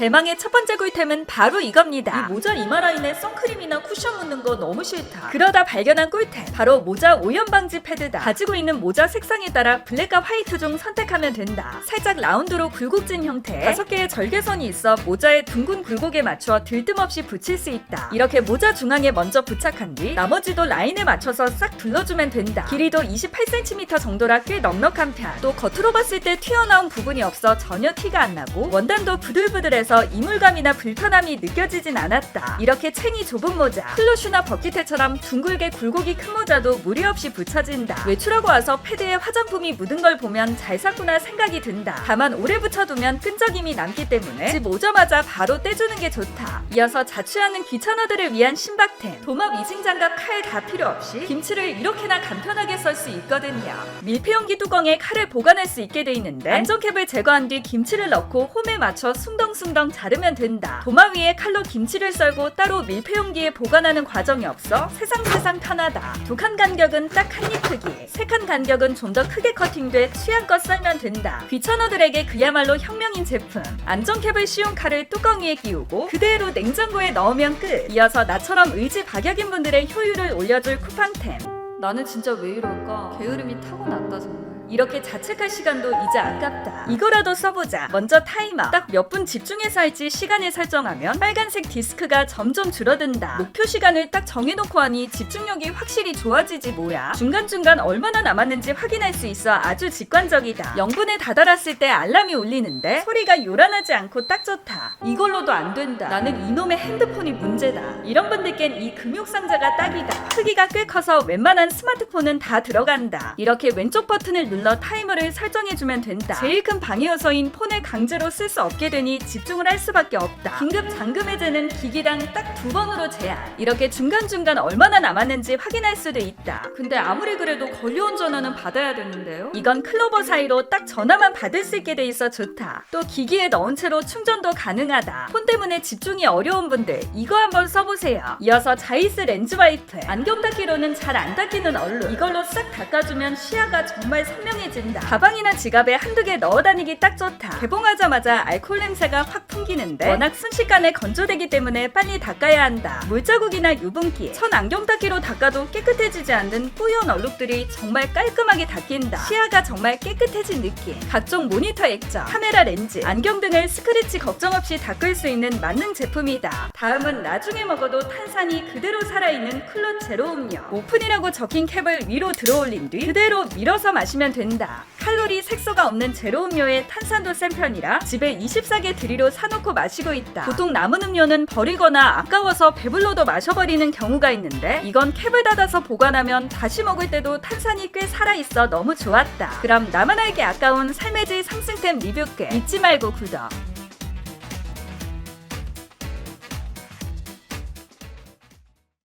대망의 첫 번째 꿀템은 바로 이겁니다. 이 모자 이마 라인에 선크림이나 쿠션 묻는 거 너무 싫다. 그러다 발견한 꿀템 바로 모자 오염 방지 패드다. 가지고 있는 모자 색상에 따라 블랙과 화이트 중 선택하면 된다. 살짝 라운드로 굴곡진 형태 다섯 개의 절개선이 있어 모자의 둥근 굴곡에 맞춰 들뜸없이 붙일 수 있다. 이렇게 모자 중앙에 먼저 부착한 뒤 나머지도 라인에 맞춰서 싹 둘러주면 된다. 길이도 28cm 정도라 꽤 넉넉한 편. 또 겉으로 봤을 때 튀어나온 부분이 없어 전혀 티가 안 나고 원단도 부들부들해서 이물감이나 불편함이 느껴지진 않았다. 이렇게 챙이 좁은 모자, 클로슈나 버킷해처럼 둥글게 굴곡이 큰 모자도 무리 없이 붙여진다. 외출하고 와서 패드에 화장품이 묻은 걸 보면 잘 샀구나 생각이 든다. 다만 오래 붙여두면 끈적임이 남기 때문에 집 오자마자 바로 떼주는 게 좋다. 이어서 자취하는 귀찮아들을 위한 신박템. 도마 위생 장갑 칼 다 필요 없이 김치를 이렇게나 간편하게 썰 수 있거든요. 밀폐용기 뚜껑에 칼을 보관할 수 있게 돼 있는데 안전캡을 제거한 뒤 김치를 넣고 홈에 맞춰 숭덩숭덩 자르면 된다. 도마 위에 칼로 김치를 썰고 따로 밀폐용기에 보관하는 과정이 없어 세상 세상 편하다. 두 칸 간격은 딱 한 입 크기, 세 칸 간격은 좀 더 크게 커팅돼 취향껏 썰면 된다. 귀찮아들에게 그야말로 혁명인 제품. 안전캡을 씌운 칼을 뚜껑 위에 끼우고 그대로 냉장고에 넣으면 끝. 이어서 나처럼 의지 박약인 분들의 효율을 올려줄 쿠팡템. 나는 진짜 왜 이럴까? 게으름이 타고났다 정말. 이렇게 자책할 시간도 이제 아깝다. 이거라도 써보자. 먼저 타이머. 딱 몇 분 집중해서 할지 시간을 설정하면 빨간색 디스크가 점점 줄어든다. 목표 시간을 딱 정해놓고 하니 집중력이 확실히 좋아지지 뭐야. 중간중간 얼마나 남았는지 확인할 수 있어 아주 직관적이다. 0분에 다다랐을 때 알람이 울리는데 소리가 요란하지 않고 딱 좋다. 이걸로도 안 된다. 나는 이놈의 핸드폰이 문제다. 이런 분들겐 이 금욕상자가 딱이다. 크기가 꽤 커서 웬만한 스마트폰은 다 들어간다. 이렇게 왼쪽 버튼을 눌러 타이머를 설정해주면 된다. 제일 큰 방해 요소인 폰을 강제로 쓸 수 없게 되니 집중을 할 수밖에 없다. 긴급 잠금 해제는 기기당 딱 두 번으로 제한. 이렇게 중간중간 얼마나 남았는지 확인할 수도 있다. 근데 아무리 그래도 걸려온 전화는 받아야 되는데요? 이건 클로버 사이로 딱 전화만 받을 수 있게 돼 있어 좋다. 또 기기에 넣은 채로 충전도 가능하다. 폰 때문에 집중이 어려운 분들 이거 한번 써보세요. 이어서 자이스 렌즈 와이프. 안경 닦기로는 잘 안 닦이는 얼룩. 이걸로 싹 닦아주면 시야가 정말 선명 해진다. 가방이나 지갑에 한두 개 넣어 다니기 딱 좋다. 개봉하자마자 알코올 냄새가 확 풍기는데 워낙 순식간에 건조되기 때문에 빨리 닦아야 한다. 물자국이나 유분기, 천 안경 닦기로 닦아도 깨끗해지지 않는 뿌연 얼룩들이 정말 깔끔하게 닦인다. 시야가 정말 깨끗해진 느낌. 각종 모니터 액정, 카메라 렌즈, 안경 등을 스크래치 걱정 없이 닦을 수 있는 만능 제품이다. 다음은 나중에 먹어도 탄산이 그대로 살아있는 쿨러 제로 음료. 오픈이라고 적힌 캡을 위로 들어올린 뒤 그대로 밀어서 마시면 된다. 칼로리 색소가 없는 제로 음료에 탄산도 센 편이라 집에 24개 드리로 사놓고 마시고 있다. 보통 남은 음료는 버리거나 아까워서 배불러도 마셔버리는 경우가 있는데 이건 캡을 닫아서 보관하면 다시 먹을 때도 탄산이 꽤 살아있어 너무 좋았다. 그럼 나만 알기 아까운 삶의 질 상승템 리뷰 끝 잊지 말고 구독.